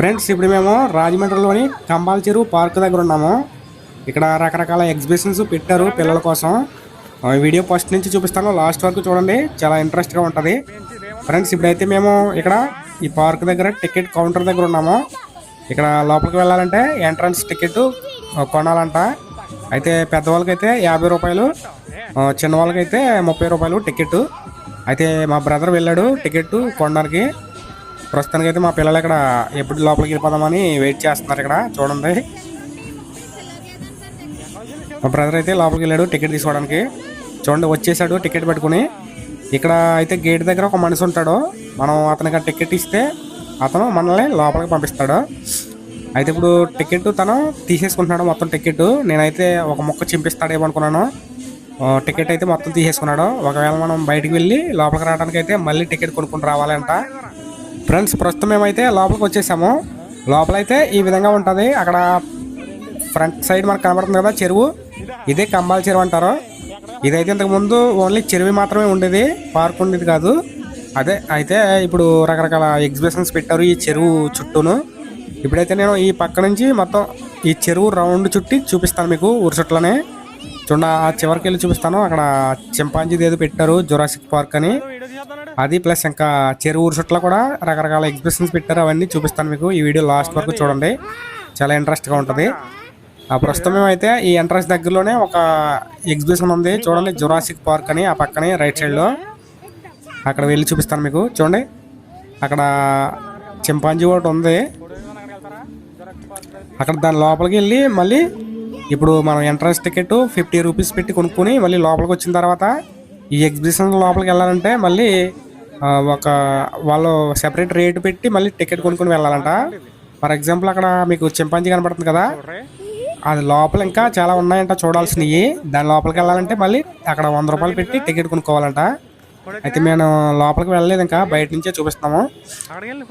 Friends ఇప్పుడు మేము రాజమండ్రిలోని కంబాల చెరువు పార్క్ దగ్గర ఉన్నాము. ఇక్కడ రకరకాల ఎగ్జిబిషన్స్ పెట్టారు పిల్లల కోసం. వీడియో ఫస్ట్ నుంచి చూపిస్తాను లాస్ట్ వరకు చూడండి చాలా ఇంట్రెస్ట్గా ఉంటుంది. ఫ్రెండ్స్ ఇప్పుడైతే మేము ఇక్కడ ఈ పార్క్ దగ్గర టికెట్ కౌంటర్ దగ్గర ఉన్నాము. ఇక్కడ లోపలికి వెళ్ళాలంటే ఎంట్రన్స్ టికెట్ కొనాలంట. అయితే పెద్దవాళ్ళకైతే యాభై రూపాయలు ఆ, అయితే ముప్పై రూపాయలు టికెట్. అయితే మా బ్రదర్ వెళ్ళాడు టికెట్ కొనడానికి. ప్రస్తుతానికి అయితే మా పిల్లలు ఇక్కడ ఎప్పుడు లోపలికి వెళ్ళిపోదామని వెయిట్ చేస్తున్నారు ఇక్కడ చూడండి. మా బ్రదర్ అయితే లోపలికి వెళ్ళాడు టికెట్ తీసుకోవడానికి. చూడండి వచ్చేసాడు టికెట్ పెట్టుకుని. ఇక్కడ అయితే గేట్ దగ్గర ఒక మనిషి ఉంటాడు. మనం అతనికి ఆ టికెట్ ఇస్తే అతను మనల్ని లోపలికి పంపిస్తాడు. అయితే ఇప్పుడు టికెట్ తను తీసేసుకుంటున్నాడు మొత్తం టికెట్. నేనైతే ఒక మొక్క చింపిస్తాడేమో అనుకున్నాను. టికెట్ అయితే మొత్తం తీసేసుకున్నాడు. ఒకవేళ మనం బయటికి వెళ్ళి లోపలికి రావడానికి అయితే మళ్ళీ టికెట్ కొనుక్కుని రావాలంట. ఫ్రెండ్స్ ప్రస్తుతం మేమైతే లోపలికి వచ్చేసాము లోపలైతే ఈ విధంగా ఉంటుంది. అక్కడ ఫ్రంట్ సైడ్ మనకు కనబడుతుంది కదా చెరువు. ఇదే కంబాల చెరువు అంటారు. ఇదైతే ఇంతకుముందు ఓన్లీ చెరువు మాత్రమే ఉండేది పార్క్ ఉండేది కాదు. అదే అయితే ఇప్పుడు రకరకాల ఎగ్జిబిషన్స్ పెట్టారు ఈ చెరువు చుట్టూను. ఇప్పుడైతే నేను ఈ పక్క నుంచి మొత్తం ఈ చెరువు రౌండ్ చుట్టి చూపిస్తాను మీకు ఊరు చుట్టూలోనే. చూడండి ఆ చివరికి వెళ్ళి చూపిస్తాను. అక్కడ చింపాంజీది ఏదో పెట్టారు జురాసిక్ పార్క్ అని. అది ప్లస్ ఇంకా చెరువు ఊరు కూడా రకరకాల ఎగ్జిబిషన్స్ పెట్టారు అవన్నీ చూపిస్తాను మీకు. ఈ వీడియో లాస్ట్ వరకు చూడండి. చాలా ఇంట్రెస్ట్గా ఉంటుంది. ఆ ప్రస్తుతం అయితే ఈ ఎంట్రన్స్ దగ్గరలోనే ఒక ఎగ్జిబిషన్ ఉంది. చూడండి జురాసిక్ పార్క్ అని ఆ పక్కనే రైట్ సైడ్లో. అక్కడ వెళ్ళి చూపిస్తాను మీకు. చూడండి అక్కడ చింపాంజీ ఒకటి ఉంది. అక్కడ దాని లోపలికి వెళ్ళి మళ్ళీ ఇప్పుడు మనం ఎంట్రన్స్ టికెట్ ఫిఫ్టీ రూపీస్ పెట్టి కొనుక్కొని మళ్ళీ లోపలికి వచ్చిన తర్వాత ఈ ఎగ్జిబిషన్ లోపలికి వెళ్ళాలంటే మళ్ళీ ఒక వాళ్ళు సెపరేట్ రేట్ పెట్టి మళ్ళీ టికెట్ కొనుక్కొని వెళ్ళాలంట. ఫర్ ఎగ్జాంపుల్ అక్కడ మీకు చింపాంజీ కనపడుతుంది కదా? అది లోపల ఇంకా చాలా ఉన్నాయంట చూడాల్సినవి. దాని లోపలికి వెళ్ళాలంటే మళ్ళీ అక్కడ వంద రూపాయలు పెట్టి టికెట్ కొనుక్కోవాలంట. అయితే మేము లోపలికి వెళ్ళలేదు ఇంకా బయట నుంచే చూపిస్తాము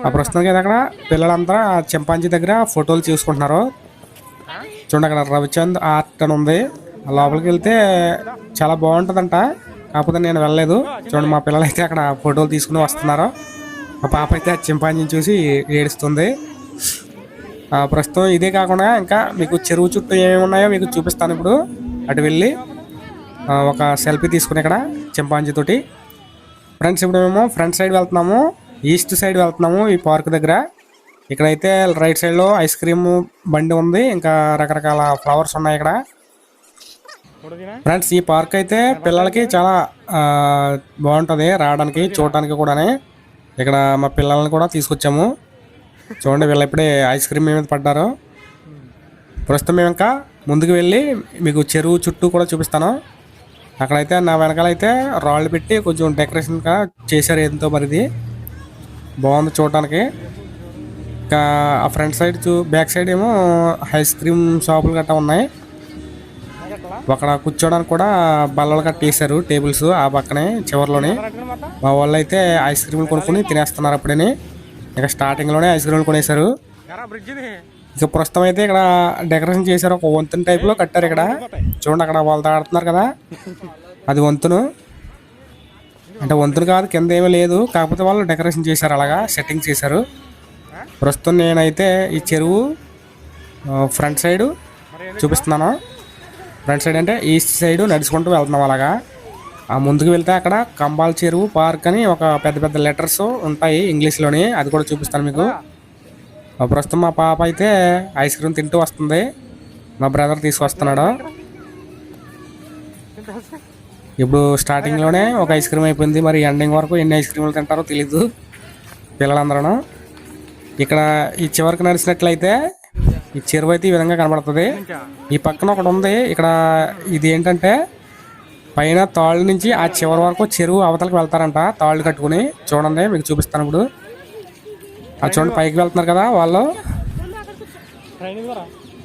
ఆ ప్రస్తుతానికి అక్కడ పిల్లలంతా ఆ చింపాంజీ దగ్గర ఫోటోలు చూసుకుంటున్నారు చూడండి అక్కడ రవిచంద్ ఆర్ట్ అని ఉంది. ఆ లోపలికి వెళ్తే చాలా బాగుంటుందంట. కాకపోతే నేను వెళ్ళలేదు. చూడండి మా పిల్లలు అయితే అక్కడ ఫోటోలు తీసుకుని వస్తున్నారు. మా పాప అయితే చింపాంజీని చూసి ఏడుస్తుంది. ప్రస్తుతం ఇదే కాకుండా ఇంకా మీకు చెరువు చుట్టూ ఏమేమి ఉన్నాయో మీకు చూపిస్తాను ఇప్పుడు. అటు వెళ్ళి ఒక సెల్ఫీ తీసుకుని ఇక్కడ చింపాంజీ తోటి. ఫ్రెండ్స్ ఇప్పుడు మేము ఫ్రంట్ సైడ్ వెళ్తున్నాము ఈస్ట్ సైడ్ వెళ్తున్నాము ఈ పార్క్ దగ్గర. ఇక్కడైతే రైట్ సైడ్లో ఐస్ క్రీమ్ బండి ఉంది ఇంకా రకరకాల ఫ్లవర్స్ ఉన్నాయి ఇక్కడ. ఫ్రెండ్స్ ఈ పార్క్ అయితే పిల్లలకి చాలా బాగుంటుంది. రావడానికి చూడటానికి కూడానే. ఇక్కడ మా పిల్లల్ని కూడా తీసుకొచ్చాము. చూడండి వీళ్ళు ఇప్పుడే ఐస్ క్రీమ్ మీద పడ్డారు. ప్రస్తుతం మేము ఇంకా ముందుకు వెళ్ళి మీకు చెరువు చుట్టూ కూడా చూపిస్తాను. అక్కడైతే నా వెనకాలైతే రాళ్ళు పెట్టి కొంచెం డెకరేషన్గా చేశారు ఎంతో మరిది. బాగుంది చూడటానికి. ఇంకా ఆ ఫ్రంట్ సైడ్ చూ బ్యాక్ సైడ్ ఏమో ఐస్ క్రీమ్ షాపులు గట్రా ఉన్నాయి. అక్కడ కూర్చోడానికి కూడా బల్లలు గట్ట వేసారు టేబుల్స్ ఆ పక్కనే చివరిలోనే. మా వాళ్ళు అయితే ఐస్ క్రీమ్లు కొనుక్కొని తినేస్తున్నారు అప్పుడని. ఇక స్టార్టింగ్లోనే ఐస్ క్రీమ్లు కొనేసారు ఇక ప్రస్తుతం అయితే ఇక్కడ డెకరేషన్ చేశారు ఒక వంతెన టైప్లో కట్టారు ఇక్కడ. చూడండి అక్కడ వాళ్ళు ఆడుతున్నారు కదా. అది వంతును. అంటే వంతును కాదు కింద ఏమీ లేదు. కాకపోతే వాళ్ళు డెకరేషన్ చేశారు అలాగా సెట్టింగ్ చేశారు. ప్రస్తుతం నేనైతే ఈ చెరువు ఫ్రంట్ సైడ్ చూపిస్తున్నాను. ఫ్రంట్ సైడ్ అంటే ఈస్ట్ సైడ్ నడుచుకుంటూ వెళ్తున్నాం అలాగా. ఆ ముందుకు వెళ్తే అక్కడ కంబాల్ చెరువు పార్క్ అని ఒక పెద్ద పెద్ద లెటర్స్ ఉంటాయి ఇంగ్లీష్లోని. అది కూడా చూపిస్తాను మీకు. ప్రస్తుతం మా పాప అయితే ఐస్ క్రీమ్ తింటూ వస్తుంది. మా బ్రదర్ తీసుకొస్తున్నాడు. ఇప్పుడు స్టార్టింగ్లోనే ఒక ఐస్ క్రీమ్ అయిపోయింది. మరి ఎండింగ్ వరకు ఎన్ని ఐస్ క్రీములు తింటారో తెలీదు పిల్లలందరూ. ఇక్కడ ఈ చివరికి నడిచినట్లయితే ఈ చెరువు అయితే ఈ విధంగా కనబడుతుంది. ఈ పక్కన ఒకటి ఉంది. ఇక్కడ ఇది ఏంటంటే పైన తాళ్ళు నుంచి ఆ చివరి వరకు చెరువు అవతలకు వెళ్తారంట తాళ్ళు కట్టుకుని. చూడండి మీకు చూపిస్తాను ఇప్పుడు. ఆ చూడండి పైకి వెళ్తున్నారు కదా వాళ్ళు.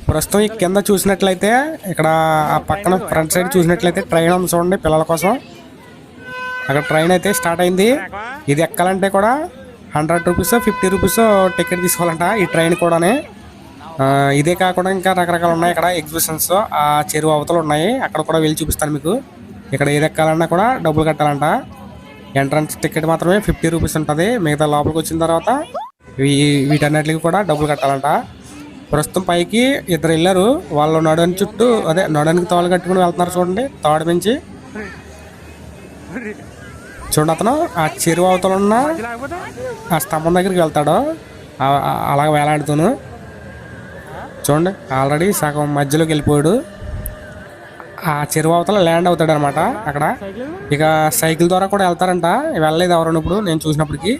ప్రస్తుతం ఈ కింద చూసినట్లయితే ఇక్కడ ఆ పక్కన ఫ్రంట్ సైడ్ చూసినట్లయితే ట్రైన్ ఉంది చూడండి పిల్లల కోసం. అక్కడ ట్రైన్ అయితే స్టార్ట్ అయింది. ఇది ఎక్కాలంటే కూడా hundred rupees fifty rupees ticket తీసుకోవాలంట ఈ ట్రైన్ కూడానే. ఇదే కాకుండా ఇంకా రకరకాలు ఉన్నాయి. ఇక్కడ ఎగ్జిబిషన్స్ ఆ చెరువు అవతలు ఉన్నాయి. అక్కడ కూడా వెళ్ళి చూపిస్తాను మీకు. ఇక్కడ ఏది ఎక్కాలన్నా కూడా డబ్బులు కట్టాలంట. ఎంట్రన్స్ టికెట్ మాత్రమే ఫిఫ్టీ రూపీస్ ఉంటుంది. మిగతా లోపలికి వచ్చిన తర్వాత వీ- వీటన్నిటికి కూడా డబ్బులు కట్టాలంట. ప్రస్తుతం పైకి ఇద్దరు వెళ్ళారు. వాళ్ళు నడని చుట్టూ అదే నడనికి తోలు కట్టుకుని వెళ్తున్నారు చూడండి. తాడు పెంచి చూడండి అతను ఆ చెరువు అవతలు ఉన్న ఆ స్తంభం దగ్గరికి వెళ్తాడు. అలా అలాగ వేలాడుతూను. చూడండి ఆల్రెడీ సగం మధ్యలోకి వెళ్ళిపోయాడు. ఆ చెరువు అవతల ల్యాండ్ అవుతాడు అనమాట అక్కడ. ఇక సైకిల్ ద్వారా కూడా వెళ్తారంట. వెళ్ళలేదు ఎవరైనా ఇప్పుడు నేను చూసినప్పటికి.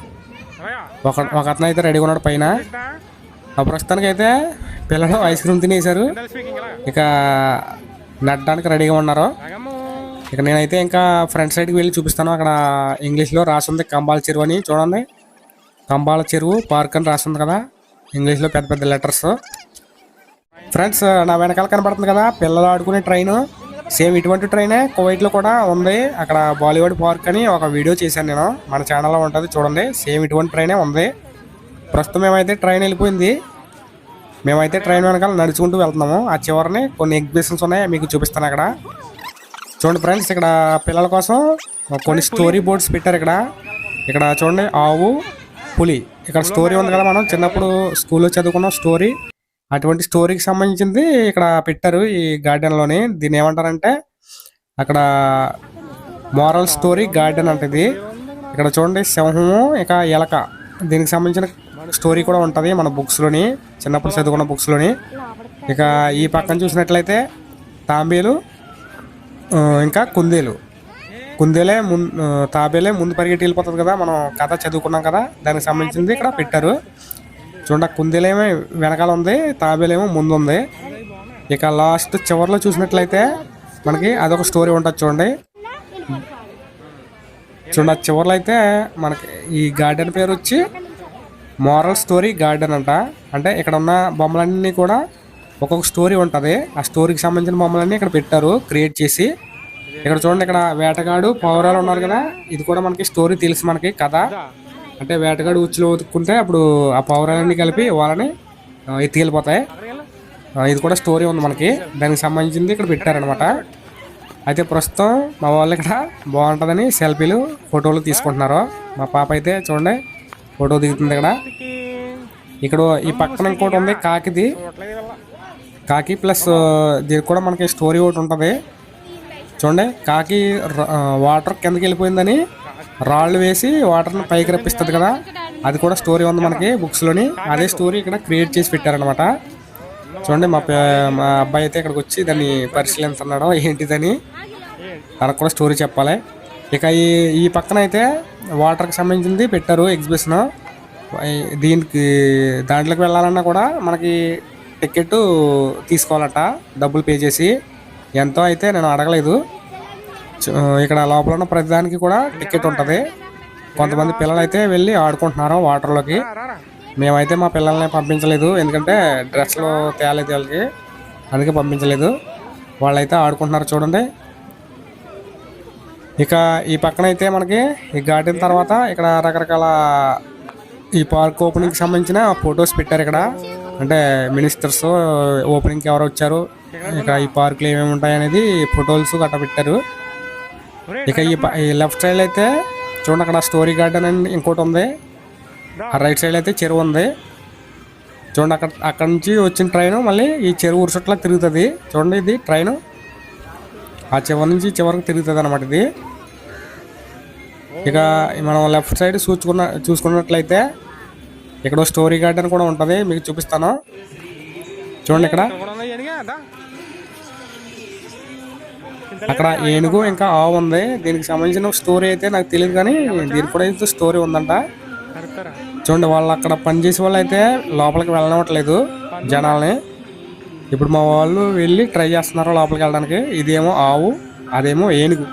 ఒక ఒక అతను అయితే రెడీగా ఉన్నాడు పైన. ఆ ప్రస్తుతానికి అయితే పిల్లలు ఐస్ క్రీమ్ తినేశారు. ఇక నడడానికి రెడీగా ఉన్నారు. ఇక నేనైతే ఇంకా ఫ్రంట్ సైడ్కి వెళ్ళి చూపిస్తాను. అక్కడ ఇంగ్లీష్లో రాసింది కంబాల చెరువు అని. చూడండి కంబాల చెరువు పార్క్ అని రాసింది కదా. ఇంగ్లీష్లో పెద్ద పెద్ద లెటర్స్. ఫ్రెండ్స్ నా వెనకాల కనబడుతుంది కదా పిల్లలు ఆడుకునే ట్రైన్ సేమ్ ఇటువంటి ట్రైనే కువైట్లో కూడా ఉంది. అక్కడ బాలీవుడ్ పార్క్ అని ఒక వీడియో చేశాను నేను. మన ఛానల్లో ఉంటుంది చూడండి. సేమ్ ఇటువంటి ట్రైనే ఉంది. ప్రస్తుతం మేమైతే ట్రైన్ వెళ్ళిపోయింది. మేమైతే ట్రైన్ వెనకాల నడుచుకుంటూ వెళ్తున్నాము. ఆ చివరిని కొన్ని ఎగ్జిబిషన్స్ ఉన్నాయి మీకు చూపిస్తాను అక్కడ. చూడండి ఫ్రెండ్స్ ఇక్కడ పిల్లల కోసం కొన్ని స్టోరీ బోర్డ్స్ పెట్టారు ఇక్కడ. ఇక్కడ చూడండి ఆవు పులి. ఇక్కడ స్టోరీ ఉంది కదా మనం. చిన్నప్పుడు స్కూల్లో చదువుకున్న స్టోరీ అటువంటి స్టోరీకి సంబంధించింది ఇక్కడ పెట్టారు ఈ గార్డెన్లోని. దీన్ని ఏమంటారంటే అక్కడ మోరల్ స్టోరీ గార్డెన్ అంటది ఇక్కడ చూడండి సింహము ఇక ఎలక. దీనికి సంబంధించిన స్టోరీ కూడా ఉంటుంది మన బుక్స్లోని చిన్నప్పుడు చదువుకున్న బుక్స్లోని. ఇక ఈ పక్కన చూసినట్లయితే తాంబేలు ఇంకా కుందేలు. కుందేలే ముందు తాబేలే ముందు పరిగెట్టి వెళ్ళిపోతుంది కదా మనం కథ చదువుకున్నాం కదా దానికి సంబంధించింది ఇక్కడ పెట్టారు. చూడండి ఆ కుందేలేమో వెనకాల ఉంది తాబేలేమో ముందు ఉంది. ఇక లాస్ట్ చివరిలో చూసినట్లయితే మనకి అదొక స్టోరీ ఉంటుంది చూడండి. చూడండి ఆ చివరిలో అయితే మనకి ఈ గార్డెన్ పేరు వచ్చి మోరల్ స్టోరీ గార్డెన్ అంట. అంటే ఇక్కడ ఉన్న బొమ్మలన్నీ కూడా ఒక్కొక్క స్టోరీ ఉంటుంది. ఆ స్టోరీకి సంబంధించిన బొమ్మలన్నీ ఇక్కడ పెట్టారు క్రియేట్ చేసి. ఇక్కడ చూడండి ఇక్కడ వేటగాడు పౌరాలు ఉన్నారు కదా ఇది కూడా మనకి స్టోరీ తెలుసు మనకి కథ. అంటే వేటగాడు ఉచ్చులో ఉతుక్కుంటే అప్పుడు ఆ పౌరాలన్నీ కలిపి వాళ్ళని ఎత్తుకెళ్ళిపోతాయి. ఇది కూడా స్టోరీ ఉంది మనకి. దానికి సంబంధించింది ఇక్కడ పెట్టారనమాట అయితే ప్రస్తుతం మా వాళ్ళు ఇక్కడ బాగుంటుందని సెల్ఫీలు ఫోటోలు తీసుకుంటున్నారు. మా పాప అయితే చూడండి ఫోటో దిగుతుంది ఇక్కడ. ఇక్కడ ఈ పక్కన ఇంకోటి ఉంది కాకిది. కాకి ప్లస్ దీనికి కూడా మనకి స్టోరీ ఒకటి ఉంటుంది. చూడండి కాకి వాటర్ కిందకి వెళ్ళిపోయిందని రాళ్ళు వేసి వాటర్ని పైకి రప్పిస్తుంది కదా అది కూడా స్టోరీ ఉంది మనకి బుక్స్లోని. అదే స్టోరీ ఇక్కడ క్రియేట్ చేసి పెట్టారనమాట చూడండి మా మా అబ్బాయి అయితే ఇక్కడికి వచ్చి దాన్ని పరిశీలిస్తున్నాడు ఏంటిదని. తనకు కూడా స్టోరీ చెప్పాలి. ఇక ఈ ఈ పక్కన అయితే వాటర్కి సంబంధించింది పెట్టారు ఎగ్జిబిషన్ దీనికి దాంట్లోకి వెళ్ళాలన్నా కూడా మనకి టికెట్ తీసుకోవాలట డబ్బులు పే చేసి. ఎంతో అయితే నేను అడగలేదు. ఇక్కడ లోపల ఉన్న ప్రతిదానికి కూడా టికెట్ ఉంటుంది. కొంతమంది పిల్లలు అయితే వెళ్ళి ఆడుకుంటున్నారు వాటర్లోకి. మేమైతే మా పిల్లల్ని పంపించలేదు. ఎందుకంటే డ్రెస్సులు తేలేదు వాళ్ళకి. అందుకే పంపించలేదు. వాళ్ళైతే ఆడుకుంటున్నారు చూడండి. ఇక ఈ పక్కన అయితే మనకి ఈ గార్డెన్ తర్వాత ఇక్కడ రకరకాల ఈ పార్క్ ఓపెనింగ్కి సంబంధించిన ఫొటోస్ పెట్టారు ఇక్కడ. అంటే మినిస్టర్స్ ఓపెనింగ్కి ఎవరు వచ్చారు. ఇక ఈ పార్కులు ఏమేమి ఉంటాయి అనేది ఫొటోస్ గట్రా పెట్టారు. ఇక ఈ ప- ఈ లెఫ్ట్ సైడ్ అయితే చూడండి అక్కడ స్టోరీ గార్డెన్ అని ఇంకోటి ఉంది. ఆ రైట్ సైడ్ అయితే చెరువు ఉంది. చూడండి అక్కడ అక్కడ నుంచి వచ్చిన ట్రైన్ మళ్ళీ ఈ చెరువు ఉరుసట్లా తిరుగుతుంది. చూడండి ఇది ట్రైన్ ఆ చివరి నుంచి చివరికి తిరుగుతుంది అనమాట ఇది. ఇక మనం లెఫ్ట్ సైడ్ చూసుకున్న చూసుకున్నట్లయితే ఇక్కడ స్టోరీ గార్డెన్ కూడా ఉంటుంది. మీకు చూపిస్తాను. చూడండి ఇక్కడ. అక్కడ ఏనుగు ఇంకా ఆవు ఉంది. దీనికి సంబంధించిన స్టోరీ అయితే నాకు తెలియదు కానీ దీనికి కూడా అయితే స్టోరీ ఉందంట. చూడండి వాళ్ళు అక్కడ పనిచేసే వాళ్ళు అయితే లోపలికి వెళ్ళనివ్వట్లేదు జనాల్ని. ఇప్పుడు మా వాళ్ళు వెళ్ళి ట్రై చేస్తున్నారు లోపలికి వెళ్ళడానికి. ఇదేమో ఆవు అదేమో ఏనుగు.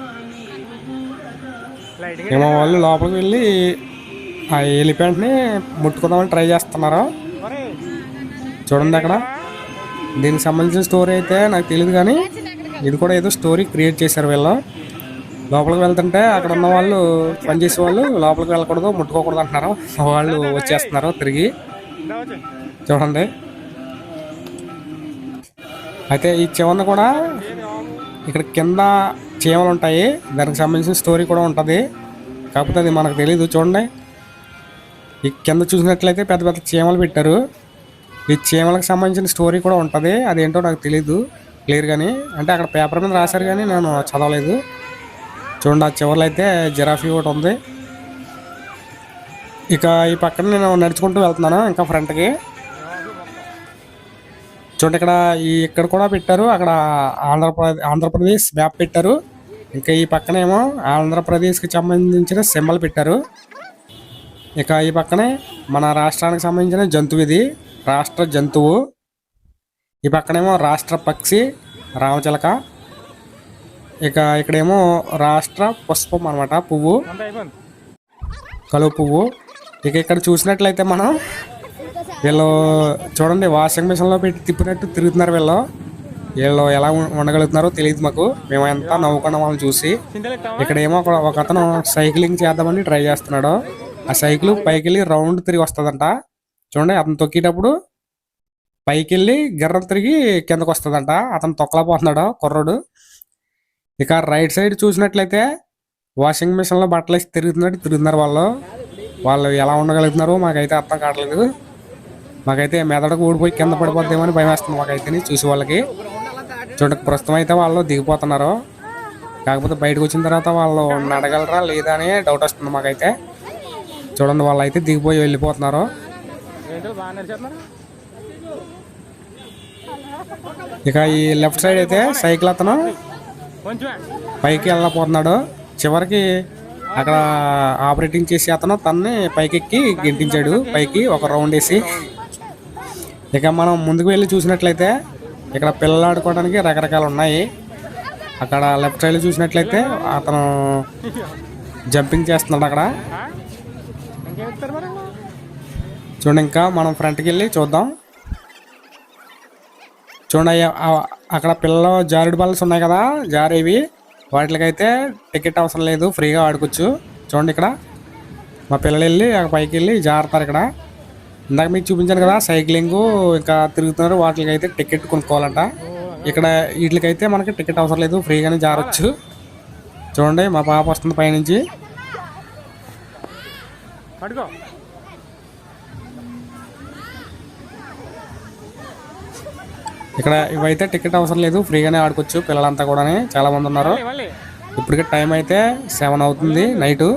ఏమో మా వాళ్ళు లోపలికి వెళ్ళి ఆ ఎలిఫెంట్ని ముట్టుకుందామని ట్రై చేస్తున్నారు. చూడండి అక్కడ. దీనికి సంబంధించిన స్టోరీ అయితే నాకు తెలియదు కానీ ఇది కూడా ఏదో స్టోరీ క్రియేట్ చేశారు వీళ్ళు. లోపలికి వెళ్తుంటే అక్కడ ఉన్న వాళ్ళు పనిచేసే వాళ్ళు లోపలికి వెళ్ళకూడదు ముట్టుకోకూడదు అంటున్నారు. వాళ్ళు వచ్చేస్తున్నారు తిరిగి. చూడండి. అయితే ఈ చివరన కూడా ఇక్కడ కింద చీమలు ఉంటాయి. దానికి సంబంధించిన స్టోరీ కూడా ఉంటుంది. కాకపోతే అది మనకు తెలియదు చూడండి. ఈ కింద చూసినట్లయితే పెద్ద పెద్ద చీమలు పెట్టారు. ఈ చీమలకు సంబంధించిన స్టోరీ కూడా ఉంటుంది. అదేంటో నాకు తెలీదు. క్లియర్ కానీ అంటే అక్కడ పేపర్ మీద రాశారు కానీ నేను చదవలేదు. చూడండి ఆ చివరిలో అయితే జిరాఫీ ఒకటి ఉంది. ఇక ఈ పక్కన నేను నడుచుకుంటూ వెళ్తున్నాను ఇంకా ఫ్రంట్కి. చూడండి ఇక్కడ ఈ ఇక్కడ కూడా పెట్టారు అక్కడ ఆంధ్రప్రదేశ్ ఆంధ్రప్రదేశ్ మ్యాప్ పెట్టారు. ఇంకా ఈ పక్కనేమో ఆంధ్రప్రదేశ్కి సంబంధించిన సింబల్ పెట్టారు. ఇక ఈ పక్కనే మన రాష్ట్రానికి సంబంధించిన జంతువు ఇది రాష్ట్ర జంతువు. ఈ పక్కనేమో రాష్ట్ర పక్షి రామచిలక. ఇక ఇక్కడేమో రాష్ట్ర పుష్పం అనమాట పువ్వు. కలువ పువ్వు. ఇక ఇక్కడ చూసినట్లయితే మనం వీళ్ళు చూడండి వాషింగ్ మిషన్లో పెట్టి తిప్పినట్టు తిరుగుతున్నారు వీళ్ళు. వీళ్ళు ఎలా ఉండగలుగుతున్నారో తెలియదు మాకు. మేము ఎంత నవ్వుకున్నాం వాళ్ళని చూసి. ఇక్కడేమో ఇక్కడ ఏమో ఒక ఒక అతను సైక్లింగ్ చేద్దామని ట్రై చేస్తున్నాడు. ఆ సైకిల్ పైకి వెళ్ళి రౌండ్ తిరిగి వస్తుందంట. చూడండి అతను తొక్కేటప్పుడు పైకి వెళ్ళి గిర్రం తిరిగి కిందకు వస్తుందంట అతను తొక్కలపోతున్నాడు కుర్రోడు. ఇక రైట్ సైడ్ చూసినట్లయితే వాషింగ్ మిషన్లో బట్టలు వేసి తిరుగుతున్నట్టు తిరుగుతున్నారు వాళ్ళు. వాళ్ళు ఎలా ఉండగలుగుతున్నారో మాకైతే అర్థం కావట్లేదు. మాకైతే మెదడుకు ఊడిపోయి కింద పడిపోద్దేమని భయం వేస్తుంది మాకైతే చూసి వాళ్ళకి. చూడక ప్రస్తుతం అయితే వాళ్ళు దిగిపోతున్నారు. కాకపోతే బయటకు వచ్చిన తర్వాత వాళ్ళు నడగలరా లేదా అని డౌట్ వస్తుంది మాకైతే. చూడండి వాళ్ళు అయితే దిగిపోయి వెళ్ళిపోతున్నారు. ఇక ఈ లెఫ్ట్ సైడ్ అయితే సైకిల్ అతను. పైకి వెళ్ళకపోతున్నాడు చివరికి అక్కడ ఆపరేటింగ్ చేసి అతను తనని పైకెక్కి గెంటించాడు. పైకి ఒక రౌండ్ వేసి. ఇక మనం ముందుకు వెళ్ళి చూసినట్లయితే ఇక్కడ పిల్లలు ఆడుకోవడానికి రకరకాలు ఉన్నాయి. అక్కడ లెఫ్ట్ సైడ్ చూసినట్లయితే అతను జంపింగ్ చేస్తున్నాడు అక్కడ. చూడండి ఇంకా మనం ఫ్రంట్కి వెళ్ళి చూద్దాం. చూడండి అక్కడ పిల్లలు జారుడు బల్స్ ఉన్నాయి కదా జారేవి. వాటికైతే టికెట్ అవసరం లేదు ఫ్రీగా ఆడుకోవచ్చు చూడండి ఇక్కడ. మా పిల్లలు వెళ్ళి ఆ పైకి వెళ్ళి జారుతారు ఇక్కడ. ఇందాక మీకు చూపించాను కదా సైక్లింగ్ ఇంకా తిరుగుతున్నారు. వాటికి అయితే టికెట్ కొనుక్కోవాలంట. ఇక్కడ వీటికైతే మనకి టికెట్ అవసరం లేదు ఫ్రీగానే జారొచ్చు. చూడండి మా పాప వస్తుంది పైనుంచి. పడుకో. ఇక్కడ ఇవైతే టికెట్ అవసరం లేదు ఫ్రీగానే ఆడుకోవచ్చు పిల్లలంతా కూడా చాలా మంది ఉన్నారు ఇప్పటికే టైం అయితే సెవెన్ అవుతుంది నైటు.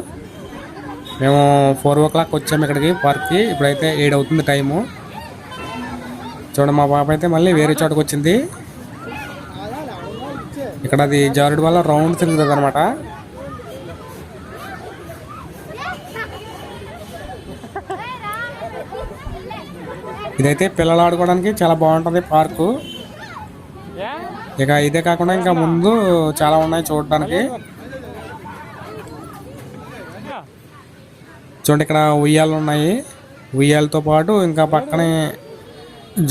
మేము ఫోర్ ఓ క్లాక్ వచ్చాము ఇక్కడికి పార్క్కి. ఇప్పుడైతే ఏడు అవుతుంది టైము. చూడండి మా పాప అయితే మళ్ళీ వేరే చోటకి వచ్చింది. ఇక్కడ అది జారుడు వల్ల రౌండ్ తిరుగుతుంది అనమాట ఇదైతే పిల్లలు ఆడుకోవడానికి చాలా బాగుంటుంది పార్కు. ఇక ఇదే కాకుండా ఇంకా ముందు చాలా ఉన్నాయి చూడటానికి చూడండి ఇక్కడ ఉయ్యాలు ఉన్నాయి. ఉయ్యాలతో పాటు ఇంకా పక్కనే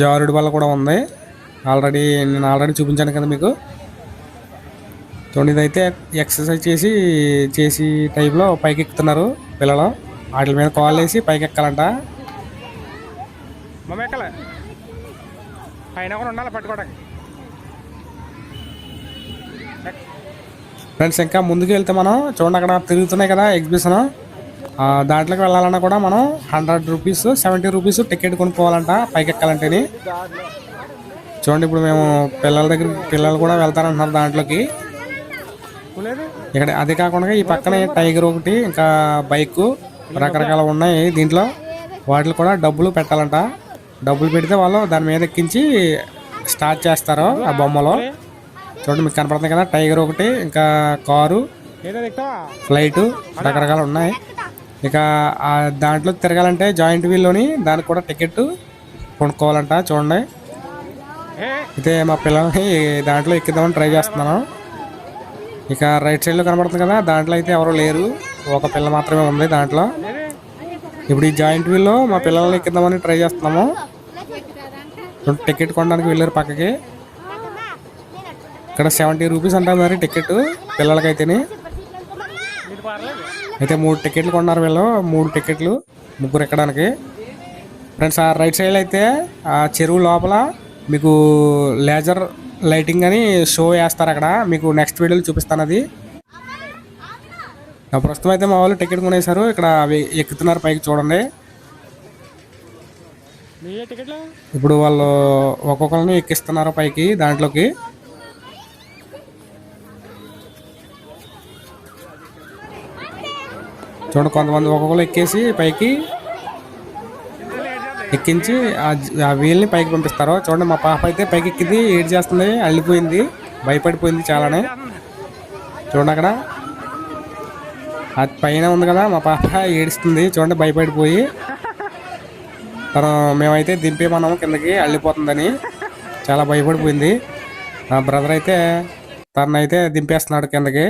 జారుడు వల్ల కూడా ఉంది. ఆల్రెడీ నేను ఆల్రెడీ చూపించాను కదా మీకు. చూడండి ఇదైతే ఎక్సర్సైజ్ చేసి చేసి టైప్లో పైకి ఎక్కుతున్నారు పిల్లలు. వాటి మీద కాల్ వేసి పైకి ఎక్కాలంట మమ్మ ఎక్కలే? పైన కూడా ఉండాలి పట్టుకోవడానికి. ఫ్రెండ్స్ ఇంకా ముందుకు వెళ్తే మనం చూడండి అక్కడ తిరుగుతున్నాయి కదా ఎగ్జిబిషన్. దాంట్లోకి వెళ్ళాలన్నా కూడా మనం hundred rupees seventy rupees ticket కొనుక్కోవాలంట పైకి ఎక్కాలంటేని చూడండి ఇప్పుడు మేము పిల్లల దగ్గర పిల్లలు కూడా వెళ్తారంటున్నారు దాంట్లోకి. ఇక్కడ అది కాకుండా ఈ పక్కనే టైగర్ ఒకటి ఇంకా బైక్ రకరకాల ఉన్నాయి దీంట్లో. వాటిలో కూడా డబ్బులు పెట్టాలంట. డబ్బులు పెడితే వాళ్ళు దాని మీద ఎక్కించి స్టార్ట్ చేస్తారు ఆ బొమ్మలో. చూడండి మీకు కనపడుతుంది కదా టైగర్ ఒకటి ఇంకా కారు ఫ్లైట్ రకరకాలు ఉన్నాయి. ఇక ఆ దాంట్లో తిరగాలంటే జాయింట్ వీల్లోని దానికి కూడా టికెట్ కొనుక్కోవాలంట చూడండి. అయితే మా పిల్లల్ని దాంట్లో ఎక్కిద్దామని ట్రై చేస్తున్నాను. ఇక రైట్ సైడ్లో కనబడుతుంది కదా దాంట్లో అయితే ఎవరు లేరు. ఒక పిల్ల మాత్రమే ఉంది దాంట్లో. ఇప్పుడు ఈ జాయింట్ వీల్లో మా పిల్లల్ని ఎక్కిద్దామని ట్రై చేస్తున్నాము. టికెట్ కొనడానికి వెళ్ళారు పక్కకి. ఇక్కడ సెవెంటీ రూపీస్ అంటారు మరి టికెట్ పిల్లలకి ఇది అయితే మూడు టికెట్లు కొన్నారు వీళ్ళు. మూడు టికెట్లు ముగ్గురు ఎక్కడానికి. ఫ్రెండ్స్ ఆ రైట్ సైడ్ అయితే ఆ చెరువు లోపల మీకు లేజర్ లైటింగ్ అని షో వేస్తారు అక్కడ. మీకు నెక్స్ట్ వీడియోలో చూపిస్తాను అది. ప్రస్తుతం అయితే మా వాళ్ళు టికెట్ కొనేసారు ఇక్కడ ఎక్కుతున్నారు పైకి చూడండి. ఇప్పుడు వాళ్ళు ఒక్కొక్కరిని ఎక్కిస్తున్నారు పైకి దాంట్లోకి. చూడండి కొంతమంది ఒక్కొక్కరు ఎక్కేసి పైకి ఎక్కించి ఆ వీల్ని పైకి పంపిస్తారు. చూడండి మా పాప అయితే పైకి ఎక్కింది ఏడ్ చేస్తుంది అల్లిపోయింది భయపడిపోయింది చాలానే. చూడండి అక్కడ. అది పైన ఉంది కదా మా పాప ఏడుస్తుంది చూడండి భయపడిపోయి. తను మేమైతే దింపేమన్నాము కిందకి అల్లిపోతుందని చాలా భయపడిపోయింది. నా బ్రదర్ అయితే తను అయితే దింపేస్తున్నాడు కిందకి.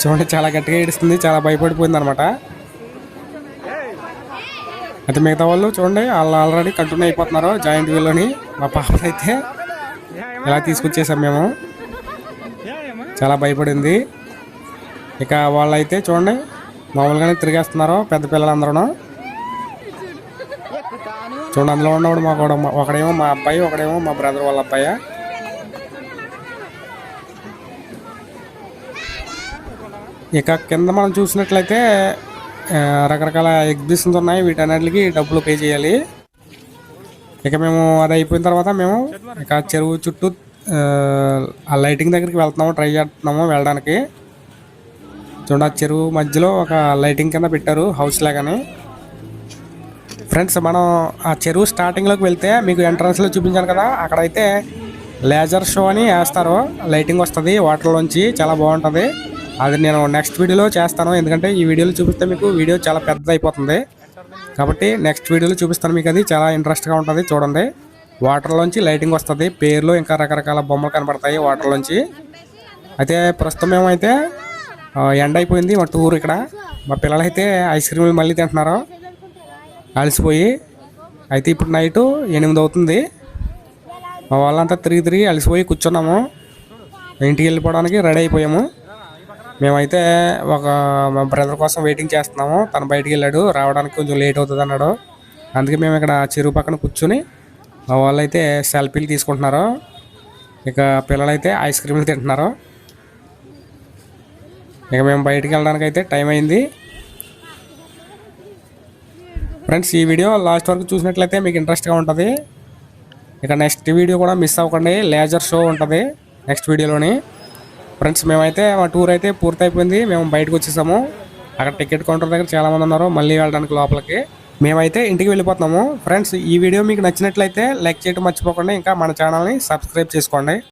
చూడండి చాలా గట్టిగా ఏడుస్తుంది చాలా భయపడిపోయింది అనమాట అయితే మిగతా వాళ్ళు చూడండి వాళ్ళు ఆల్రెడీ కంటిన్యూ అయిపోతున్నారు జాయింట్ వీల్లోని మా పాప అయితే ఇలా తీసుకొచ్చేసాం మేము. చాలా భయపడింది. ఇక వాళ్ళైతే చూడండి మామూలుగానే తిరిగేస్తున్నారు పెద్ద పిల్లలందరూ చూడండి అందులో ఉన్నవాడు మా కూడా ఒకడేమో మా అబ్బాయి ఒకడేమో మా బ్రదర్ వాళ్ళ అబ్బాయి? ఇక కింద మనం చూసినట్లయితే రకరకాల ఎగ్జిబిషన్స్ ఉన్నాయి. వీటన్నిటికి డబ్బులు పే చేయాలి. ఇక మేము అది అయిపోయిన తర్వాత మేము ఇక చెరువు చుట్టూ ఆ, ఆ లైటింగ్ దగ్గరికి వెళ్తున్నాము ట్రై చేస్తున్నాము వెళ్ళడానికి. చూడండి ఆ చెరువు మధ్యలో ఒక లైటింగ్ కింద పెట్టారు హౌస్ లాగానే. ఫ్రెండ్స్ మనం ఆ చెరువు స్టార్టింగ్లోకి వెళ్తే మీకు ఎంట్రన్స్లో చూపించాను కదా అక్కడైతే లేజర్ షో అని వేస్తారు. లైటింగ్ వస్తుంది వాటర్లోంచి చాలా బాగుంటుంది. అది నేను నెక్స్ట్ వీడియోలో చేస్తాను. ఎందుకంటే ఈ వీడియోలో చూపిస్తే మీకు వీడియో చాలా పెద్దది అయిపోతుంది కాబట్టి నెక్స్ట్ వీడియోలో చూపిస్తాను మీకు అది. చాలా ఇంట్రెస్ట్గా ఉంటుంది చూడండి. వాటర్లోంచి లైటింగ్ వస్తుంది పేర్లు ఇంకా రకరకాల బొమ్మలు కనబడతాయి వాటర్లోంచి అయితే ప్రస్తుతం ఏమైతే ఎండ్ ఎండ అయిపోయింది మా టూర్ ఇక్కడ. మా పిల్లలైతే ఐస్ క్రీములు మళ్ళీ తింటున్నారు. అలసిపోయి అయితే ఇప్పుడు నైటు ఎనిమిది అవుతుంది. మా వాళ్ళంతా తిరిగి తిరిగి అలసిపోయి కూర్చున్నాము. ఇంటికి వెళ్ళిపోవడానికి రెడీ అయిపోయాము. మేమైతే ఒక మా బ్రదర్ కోసం వెయిటింగ్ చేస్తున్నాము. తను బయటికి వెళ్ళాడు. రావడానికి కొంచెం లేట్ అవుతుంది అన్నాడు. అందుకే మేము ఇక్కడ చెరువు పక్కన కూర్చుని మా వాళ్ళు అయితే సెల్ఫీలు తీసుకుంటున్నారు. ఇక పిల్లలైతే ఐస్ క్రీమ్లు తింటున్నారు. ఇక మేము బయటికి వెళ్ళడానికి అయితే టైం అయింది. ఫ్రెండ్స్ ఈ వీడియో లాస్ట్ వరకు చూసినట్లయితే మీకు ఇంట్రెస్ట్గా ఉంటుంది. ఇక నెక్స్ట్ వీడియో కూడా మిస్ అవ్వకండి. లేజర్ షో ఉంటుంది నెక్స్ట్ వీడియోలోని. ఫ్రెండ్స్ మేమైతే మా టూర్ అయితే పూర్తయిపోయింది. మేము బయటకు వచ్చేసాము. అక్కడ టికెట్ కౌంటర్ దగ్గర చాలామంది ఉన్నారు. మళ్ళీ వెళ్ళడానికి లోపలికి. మేమైతే ఇంటికి వెళ్ళిపోతున్నాము. ఫ్రెండ్స్ ఈ వీడియో మీకు నచ్చినట్లయితే లైక్ చేయడం మర్చిపోకండి. ఇంకా మన ఛానల్ని సబ్స్క్రైబ్ చేసుకోండి.